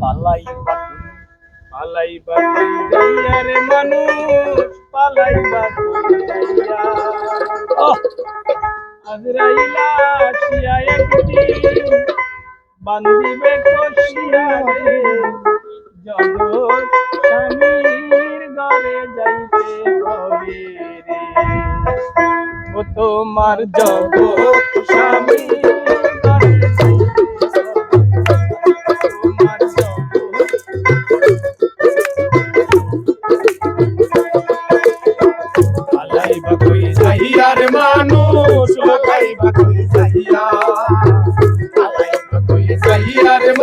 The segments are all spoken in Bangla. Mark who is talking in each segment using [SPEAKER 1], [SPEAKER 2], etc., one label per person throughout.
[SPEAKER 1] পালাই পালাই রে মানুষ পালাই আজরাইলা আসিয়া একটি বান্দিবে কষিয়া রে। জগৎ স্বামীর ঘরে যাইতে হবে রে। ও তোমার জগৎ স্বামী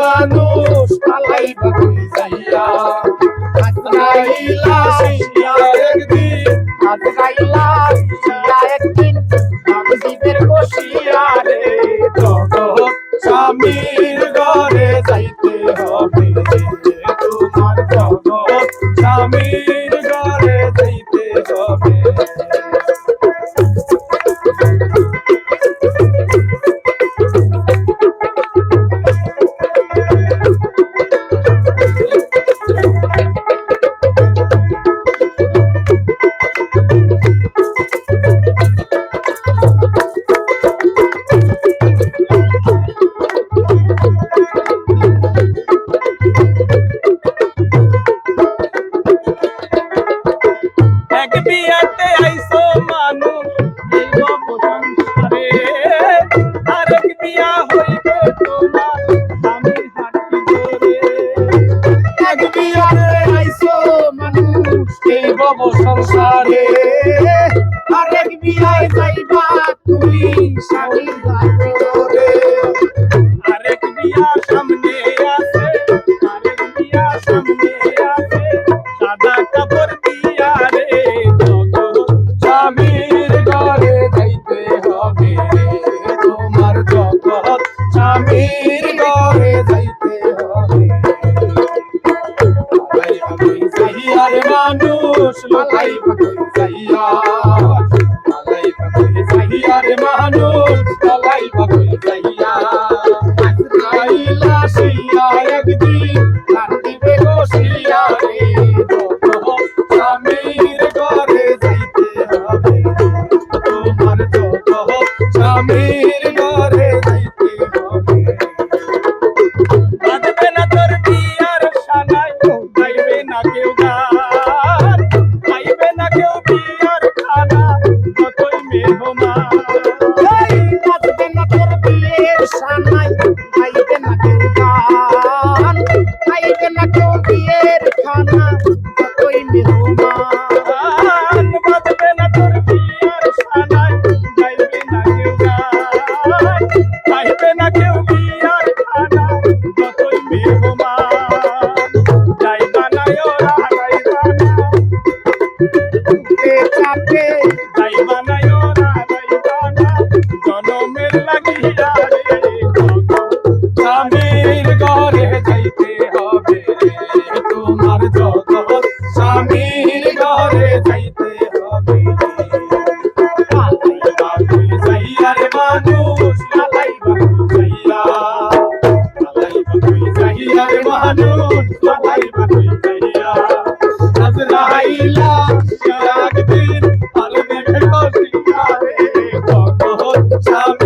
[SPEAKER 1] মানুষ আলাই বাকুই যাইয়া। আজরাইলা শিয়া একদিন আজরাইলা শিয়া একদিন। বাবুজিদের বসিয়া রে জগৎ স্বামীর ঘরে যাইতে হবে। তোমার জগৎ স্বামীর সংসারে। আরেক বিয়ায় যাইবা তুমি স্বামীর হাঁটি ধরে আরেক বিয়া সামনে আছে, আরেক বিয়া সামনে আছে। সাদা কাপড় দিয়া রে স্বামীর ঘরে যাইতে হবে তোমার জগৎ স্বামীর রে মানুষ লালাই পাখি যাইয়া লালাই পাখি যাইয়া রে না ওরা গাইবা না জনমের লাগিয়া রে স্বামীর ঘরে যাইতে হবে তোমার জগৎ স্বামীর ঘরে যাইতে হবে যাইয়া রে মানুষ লালাই বাবুই যাইয়া। লালাই বাবুই যাইয়া রে মানুষ লালাই বাবুই যাইয়া আজরাইলা sabe?